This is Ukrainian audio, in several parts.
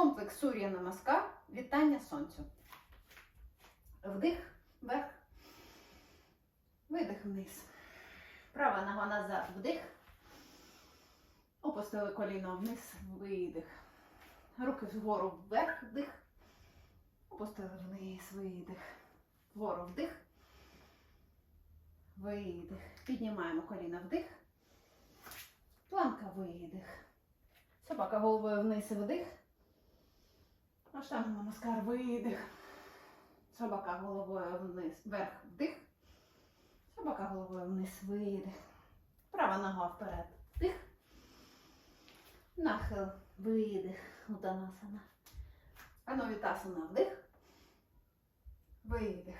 Комплекс Сур'я Намаскар. Вітання сонцю. Вдих, вверх. Видих вниз. Права нога назад, вдих. Опустили коліно вниз, видих. Руки вгору вверх, вдих. Опустили вниз, видих. Вгору вдих. Видих. Піднімаємо коліна вдих. Планка видих. Собака головою вниз вдих. Аштанга намаскар видих. Собака головою вниз, вверх вдих. Собака головою вниз видих. Права нога вперед. Вдих. Нахил, видих. Утанасана. Анувітасана вдих. Видих.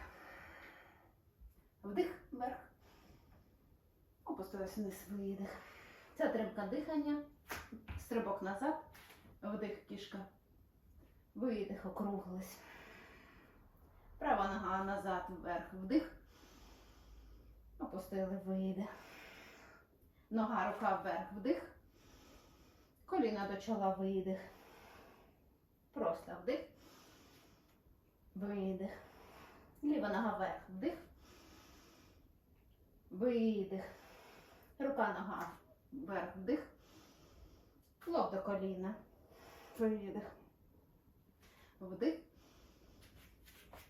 Вдих вверх. Опустилась вниз, видих. Це тримка дихання. Стрибок назад. Вдих, кішка. Видих, округлись. Права нога назад, вверх, вдих. Опустили, видих. Нога, рука вверх, вдих. Коліна до чола, видих. Просто вдих. Видих. Ліва нога вверх, вдих. Видих. Рука нога вверх, вдих. Лоб до коліна. Видих. Вдих.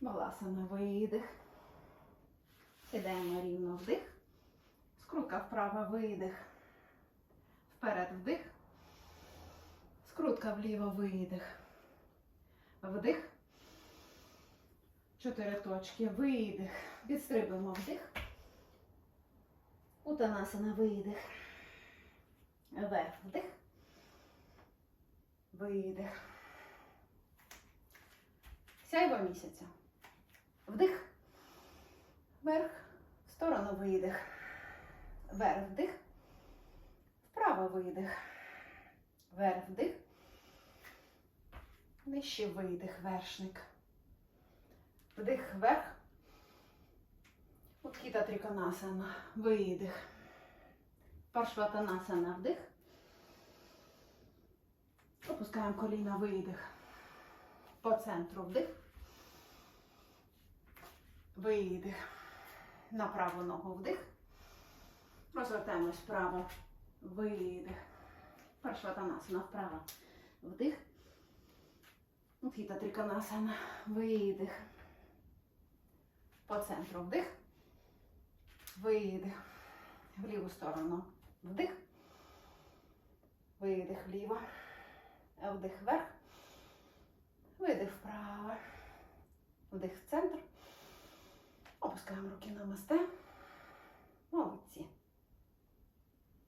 Баласана, видих. Ідемо рівно вдих. Скрутка вправо, видих. Вперед вдих. Скрутка вліво, видих. Вдих. Чотири точки. Видих. Відстрибуємо вдих. Утанасана, видих. Вверх вдих. Видих. Сяйво місяця. Вдих. Вверх. В сторону видих. Вверх вдих. Вправо видих. Вверх вдих. Нижче видих, вершник. Вдих вверх. Уткіта триконасана. Видих. Паршватанасана. Вдих. Опускаємо коліна, видих. По центру вдих. Видих. На праву ногу вдих. Розвертаємось вправо. Видих. Паршватанасана вправо. Вдих. Утхіта триконасана. Видих. По центру вдих. Видих. В ліву сторону. Вдих. Видих вліво. Вдих вверх. Видих вправо. Вдих в центр. Опускаємо руки на масте.